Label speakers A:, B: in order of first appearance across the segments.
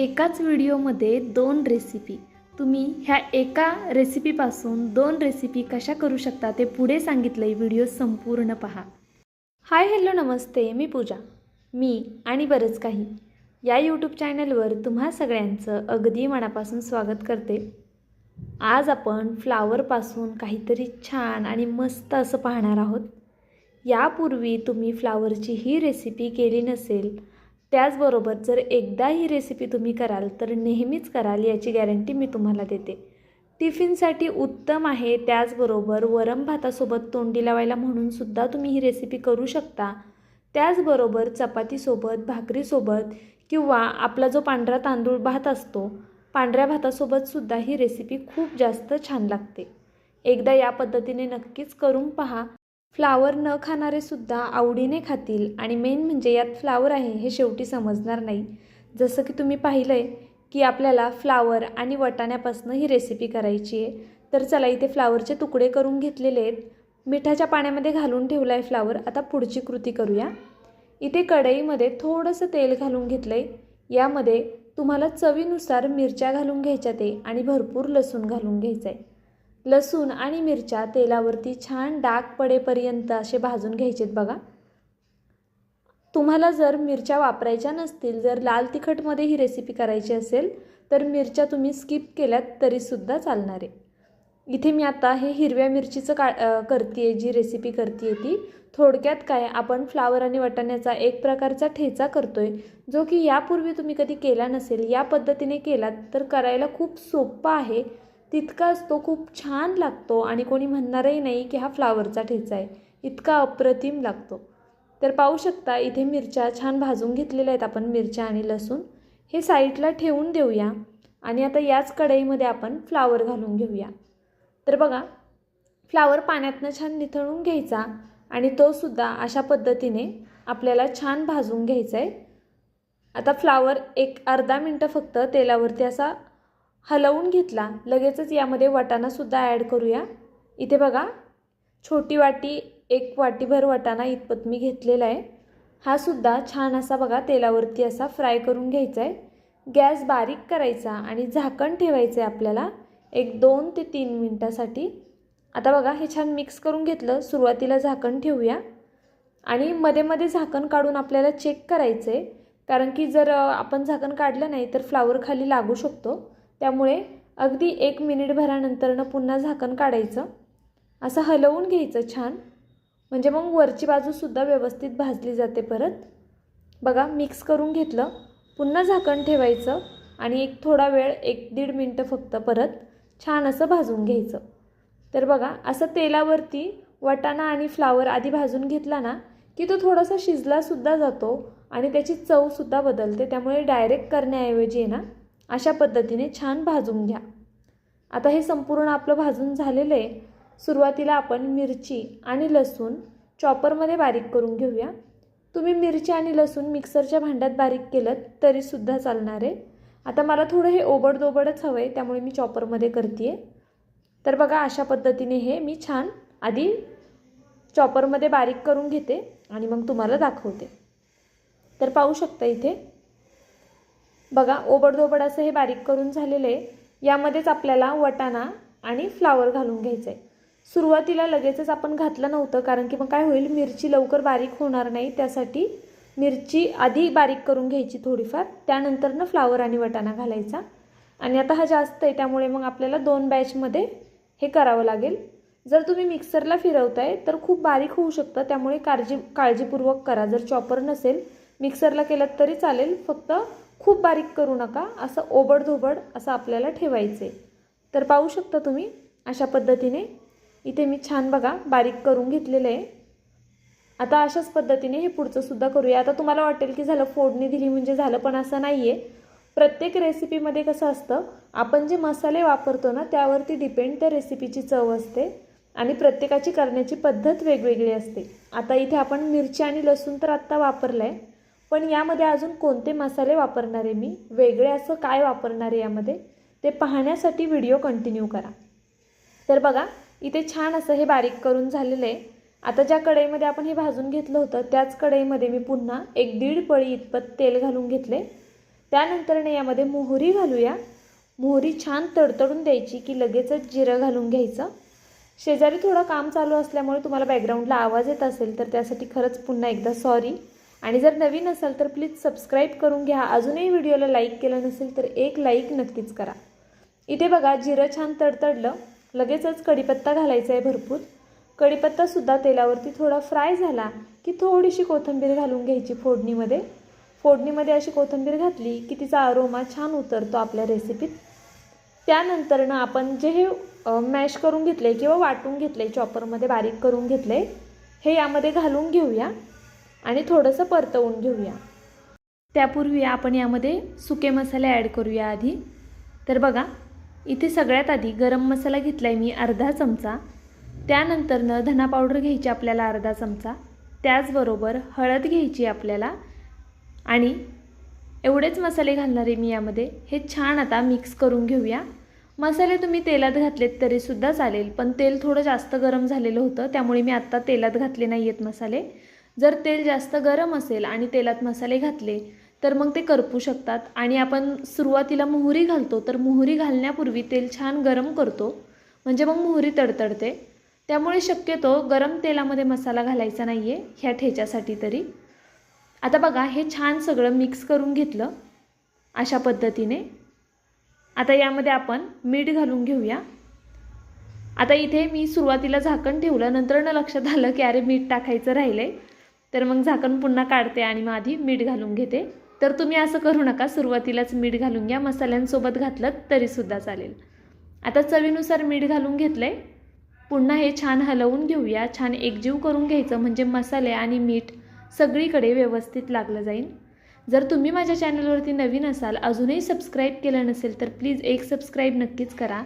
A: एकाच व्हिडिओमध्ये दोन रेसिपी तुम्ही ह्या एका रेसिपीपासून दोन रेसिपी कशा करू शकता ते पुढे सांगितलं आहे. व्हिडिओ संपूर्ण पहा. हाय हॅलो नमस्ते. मी पूजा. मी आणि बरंच काही. या यूट्यूब चॅनलवर तुम्हा सगळ्यांचं अगदी मनापासून स्वागत करते. आज आपण फ्लावरपासून काहीतरी छान आणि मस्त असं पाहणार आहोत. यापूर्वी तुम्ही फ्लावरची ही रेसिपी केली नसेल त्याचबरोबर जर एकदा ही रेसिपी तुम्ही कराल तर नेहमीच कराल याची गॅरंटी मी तुम्हाला देते. टिफिनसाठी उत्तम आहे त्याचबरोबर वरम भातासोबत तोंडी लावायला म्हणूनसुद्धा तुम्ही ही रेसिपी करू शकता. त्याचबरोबर चपातीसोबत भाकरीसोबत किंवा आपला जो पांढरा तांदूळ भात असतो पांढऱ्या भातासोबतसुद्धा ही रेसिपी खूप जास्त छान लागते. एकदा या पद्धतीने नक्कीच करून पहा. फ्लावर न खाणारे सुद्धा आवडीने खातील. आणि मेन म्हणजे यात फ्लावर आहे हे शेवटी समजणार नाही. जसं की तुम्ही पाहिलं आहे की आपल्याला फ्लावर आणि वटाण्यापासून ही रेसिपी करायची आहे. तर चला इथे फ्लावरचे तुकडे करून घेतलेले आहेत. मिठाच्या पाण्यामध्ये घालून ठेवला आहे फ्लावर. आता पुढची कृती करूया. इथे कढईमध्ये थोडंसं तेल घालून घेतलं आहे यामध्ये तुम्हाला चवीनुसार मिरच्या घालून घ्यायच्या ते आणि भरपूर लसूण घालून घ्यायचं आहे लसूण आणि मिरच्या तेलावरती छान डाग पडेपर्यंत असे भाजून घ्यायचेत बघा. तुम्हाला जर मिरच्या वापरायच्या नसतील जर लाल तिखटमध्ये ही रेसिपी करायची असेल तर मिरच्या तुम्ही स्किप केल्यात तरीसुद्धा चालणार आहे. इथे मी आता हे हिरव्या मिरचीचं का करते आहे जी रेसिपी करते आहे ती. थोडक्यात काय आपण फ्लावर आणि वाटाण्याचा एक प्रकारचा ठेचा करतो आहे जो की यापूर्वी तुम्ही कधी केला नसेल या पद्धतीने केलात तर करायला खूप सोपं आहे. तितकाच तो खूप छान लागतो आणि कोणी म्हणणारही नाही की हा फ्लावरचा ठेचा आहे. इतका अप्रतिम लागतो. तर पाहू शकता इथे मिरच्या छान भाजून घेतलेल्या आहेत आपण मिरच्या आणि लसूण. हे साईडला ठेवून देऊया आणि आता याच कढईमध्ये आपण फ्लावर घालून घेऊया. तर बघा फ्लावर पाण्यातनं छान निथळून घ्यायचा आणि तोसुद्धा अशा पद्धतीने आपल्याला छान भाजून घ्यायचा आहे. आता फ्लावर एक अर्धा मिनटं फक्त तेलावरती असा हलवून घेतला. लगेचच यामध्ये वाटाणासुद्धा ॲड करूया. इथे बघा छोटी वाटी एक वाटीभर वाटाणा इतपत मी घेतलेला आहे. हा सुद्धा छान असा बघा तेलावरती असा फ्राय करून घ्यायचा आहे. गॅस बारीक करायचा आणि झाकण ठेवायचं आहे आपल्याला एक दोन ते तीन मिनटासाठी. आता बघा हे छान मिक्स करून घेतलं सुरुवातीला झाकण ठेवूया. आणि मध्ये मध्ये झाकण काढून आपल्याला चेक करायचं आहे कारण की जर आपण झाकण काढलं नाही तर फ्लावर खाली लागू शकतो. त्यामुळे अगदी एक मिनिटभरानंतरनं पुन्हा झाकण काढायचं. असं हलवून घ्यायचं छान. म्हणजे मग वरची बाजूसुद्धा व्यवस्थित भाजली जाते परत. बघा मिक्स करून घेतलं. पुन्हा झाकण ठेवायचं आणि एक थोडा वेळ एक दीड मिनटं फक्त परत छान असं भाजून घ्यायचं. तर बघा असं तेलावरती वटाणा आणि फ्लावर आधी भाजून घेतला ना की तो थोडासा शिजलासुद्धा जातो आणि त्याची चवसुद्धा बदलते. त्यामुळे डायरेक्ट करण्याऐवजी ना अशा पद्धतीने छान भाजून घ्या. आता हे संपूर्ण आपलं भाजून झालेलं आहे. सुरुवातीला आपण मिरची आणि लसूण चॉपरमध्ये बारीक करून घेऊया. तुम्ही मिरची आणि लसूण मिक्सरच्या भांड्यात बारीक केलं तरीसुद्धा चालणार आहे. आता मला थोडं हे ओबडदोबडच हवं आहे त्यामुळे मी चॉपरमध्ये करते आहे तर बघा अशा पद्धतीने हे मी छान आधी चॉपरमध्ये बारीक करून घेते आणि मग तुम्हाला दाखवते. तर पाहू शकता इथे बघा ओबडधोबड असं हे बारीक करून झालेलं आहे. यामध्येच आपल्याला वटाणा आणि फ्लावर घालून घ्यायचं आहे सुरुवातीला लगेचच आपण घातलं नव्हतं कारण की मग काय होईल मिरची लवकर बारीक होणार नाही त्यासाठी मिरची आधी बारीक करून घ्यायची थोडीफार त्यानंतरनं फ्लावर आणि वटाणा घालायचा. आणि आता हा जास्त आहे त्यामुळे मग आपल्याला दोन बॅचमध्ये हे करावं लागेल. जर तुम्ही मिक्सरला फिरवताय तर खूप बारीक होऊ शकतं त्यामुळे काळजी काळजीपूर्वक करा. जर चॉपर नसेल मिक्सरला केलं तरी चालेल फक्त खूप बारीक करू नका असं ओबडधोबड असं आपल्याला ठेवायचं आहे तर पाहू शकता तुम्ही अशा पद्धतीने इथे मी छान बघा बारीक करून घेतलेलं आहे आता अशाच पद्धतीने हे पुढचं सुद्धा करूया. आता तुम्हाला वाटेल की झालं फोडणी दिली म्हणजे झालं पण असं नाही आहे प्रत्येक रेसिपीमध्ये कसं असतं आपण जे मसाले वापरतो ना त्यावरती डिपेंड त्या रेसिपीची चव असते आणि प्रत्येकाची करण्याची पद्धत वेगवेगळी असते. आता इथे आपण मिरची आणि लसूण तर आत्ता वापरलं आहे पण यामध्ये अजून कोणते मसाले वापरणार आहे मी? वेगळे असं काय वापरणार आहे यामध्ये? ते पाहण्यासाठी व्हिडिओ कंटिन्यू करा. तर बघा इथे छान असं हे बारीक करून झालेलं आहे. आता ज्या कढईमध्ये आपण हे भाजून घेतलं होतं त्याच कढईमध्ये मी पुन्हा एक दीड पळी इतपत तेल घालून घेतले. त्यानंतरने यामध्ये मोहरी घालूया. मोहरी छान तडतडून द्यायची की लगेचच जिरं घालून घ्यायचं. शेजारी थोडं काम चालू असल्यामुळे तुम्हाला बॅकग्राऊंडला आवाज येत असेल तर त्यासाठी खरंच पुन्हा एकदा सॉरी आणि जर नवीन असाल तर प्लीज सबस्क्राईब करून घ्या. अजूनही व्हिडिओला लाईक केलं नसेल तर एक लाईक नक्कीच करा. इथे बघा जिरं छान तडतडलं. लगेचच कढीपत्ता घालायचा आहे भरपूर. कढीपत्तासुद्धा तेलावरती थोडा फ्राय झाला की थोडीशी कोथिंबीर घालून घ्यायची फोडणीमध्ये. फोडणीमध्ये अशी कोथिंबीर घातली की तिचा अरोमा छान उतरतो आपल्या रेसिपीत त्यानंतरनं आपण जे हे मॅश करून घेतले किंवा वाटून घेतले चॉपरमध्ये बारीक करून घेतले हे यामध्ये घालून घेऊया. आणि थोडंसं परतवून घेऊया. त्यापूर्वी आपण यामध्ये सुके मसाले ॲड करूया आधी. तर बघा इथे सगळ्यात आधी गरम मसाला घेतला आहे मी अर्धा चमचा. त्यानंतरनं धना पावडर घ्यायची आपल्याला अर्धा चमचा. त्याचबरोबर हळद घ्यायची आपल्याला. आणि एवढेच मसाले घालणार आहे मी यामध्ये. हे छान आता मिक्स करून घेऊया. मसाले तुम्ही तेलात घातलेत तरीसुद्धा चालेल पण तेल थोडं जास्त गरम झालेलं होतं त्यामुळे मी आत्ता तेलात घातले नाही आहेत मसाले. जर तेल जास्त गरम असेल आणि तेलात मसाले घातले तर मग ते करपू शकतात. आणि आपण सुरुवातीला मोहरी घालतो तर मोहरी घालण्यापूर्वी तेल छान गरम करतो. म्हणजे मग मोहरी तडतडते. त्यामुळे शक्यतो गरम तेलामध्ये मसाला घालायचा नाही आहे ह्या ठेच्यासाठी तरी. आता बघा हे छान सगळं मिक्स करून घेतलं अशा पद्धतीने. आता यामध्ये आपण मीठ घालून घेऊया. आता इथे मी सुरुवातीला झाकण ठेवलं नंतर न लक्षात आलं की अरे मीठ टाकायचं राहिलं आहे तर मग झाकण पुन्हा काढते आणि मग आधी मीठ घालून घेते. तर तुम्ही असं करू नका सुरुवातीलाच मीठ घालून घ्या मसाल्यांसोबत घातलं तरीसुद्धा चालेल. आता चवीनुसार मीठ घालून घेतलं आहे पुन्हा हे छान हलवून घेऊया. छान एकजीव करून घ्यायचं म्हणजे मसाले आणि मीठ सगळीकडे व्यवस्थित लागलं जाईल. जर तुम्ही माझ्या चॅनलवरती नवीन असाल अजूनही सबस्क्राईब केलं नसेल तर प्लीज एक सबस्क्राईब नक्कीच करा.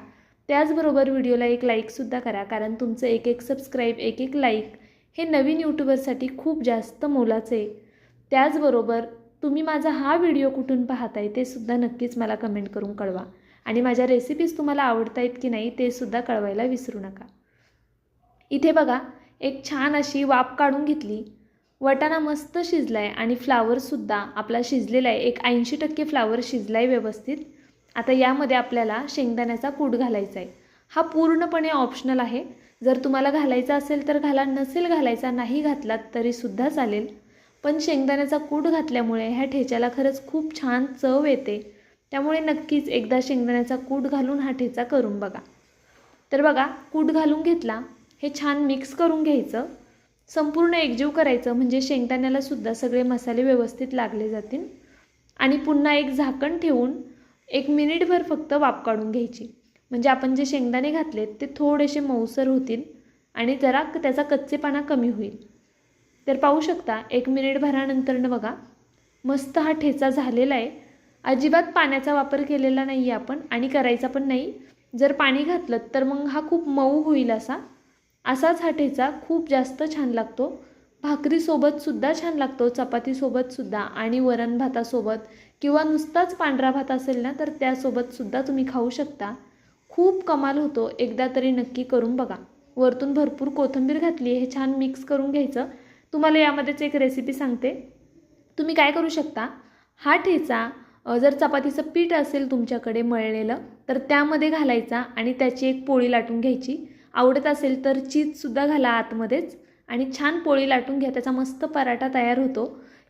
A: त्याचबरोबर व्हिडिओला एक लाईकसुद्धा करा कारण तुमचं एक एक सबस्क्राईब एक एक लाईक हे नवीन यूट्यूबरसाठी खूप जास्त मोलाचं आहे. त्याचबरोबर तुम्ही माझा हा व्हिडिओ कुठून पाहताय ते सुद्धा नक्कीच मला कमेंट करून कळवा. आणि माझ्या रेसिपीज तुम्हाला आवडत आहेत की नाही ते सुद्धा कळवायला विसरू नका. इथे बघा एक छान अशी वाफ काढून घेतली. वटाणा मस्त शिजला आहे आणि फ्लावरसुद्धा आपला शिजलेला आहे. एक ऐंशी टक्के फ्लावर शिजला आहे व्यवस्थित. आता यामध्ये आपल्याला शेंगदाण्याचा कूट घालायचा आहे हा पूर्णपणे ऑप्शनल आहे. जर तुम्हाला घालायचा असेल तर घाला नसेल घालायचा नाही घातलात तरीसुद्धा चालेल. पण शेंगदाण्याचा कूट घातल्यामुळे ह्या ठेच्याला खरंच खूप छान चव येते. त्यामुळे नक्कीच एकदा शेंगदाण्याचा कूट घालून हा ठेचा करून बघा. तर बघा कूट घालून घेतला हे छान मिक्स करून घ्यायचं. संपूर्ण एकजीव करायचं म्हणजे शेंगदाण्याला सुद्धा सगळे मसाले व्यवस्थित लागले जातील. आणि पुन्हा एक झाकण ठेवून एक मिनिटभर फक्त वाफ काढून घ्यायची. म्हणजे आपण जे शेंगदाणे घातलेत ते थोडेसे मऊसर होतील आणि जरा त्याचा कच्चेपणा कमी होईल. तर पाहू शकता एक मिनिट भरानंतरनं बघा मस्त हा ठेचा झालेला आहे. अजिबात पाण्याचा वापर केलेला नाही आहे आपण आणि करायचा पण नाही. जर पाणी घातलं तर मग हा खूप मऊ होईल असा. असाच हा ठेचा खूप जास्त छान लागतो. भाकरीसोबतसुद्धा छान लागतो चपातीसोबतसुद्धा आणि वरण भातासोबत किंवा नुसताच पांढरा भात असेल ना तर त्यासोबतसुद्धा तुम्ही खाऊ शकता. खूप कमाल होतो. एकदा तरी नक्की करून बघा. वरतून भरपूर कोथिंबीर घातली हे छान मिक्स करून घ्यायचं. तुम्हाला यामध्येच एक रेसिपी सांगते. तुम्ही काय करू शकता? हा ठेचा जर चपातीचं पीठ असेल तुमच्याकडे मळलेलं तर त्यामध्ये घालायचा आणि त्याची एक पोळी लाटून घ्यायची. आवडत असेल तर चीजसुद्धा घाला आतमध्येच आणि छान पोळी लाटून घ्या. त्याचा मस्त पराठा तयार होतो.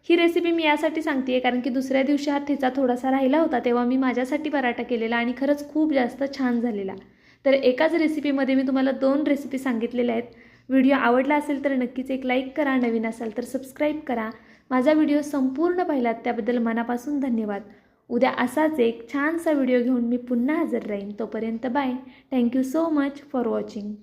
A: ही रेसिपी मी यासाठी सांगते आहे कारण की दुसऱ्या दिवशी हा ठेचा थोडासा राहिला होता तेव्हा मी माझ्यासाठी पराठा केलेला आणि खरंच खूप जास्त छान झालेला. तर एकाच रेसिपीमध्ये मी तुम्हाला दोन रेसिपी सांगितलेल्या आहेत. व्हिडिओ आवडला असेल तर नक्कीच एक लाईक करा नवीन असाल तर सबस्क्राईब करा. माझा व्हिडिओ संपूर्ण पाहिलात त्याबद्दल मनापासून धन्यवाद. उद्या असाच एक छानसा व्हिडिओ घेऊन मी पुन्हा हजर राहीन. तोपर्यंत bye thank you so much for watching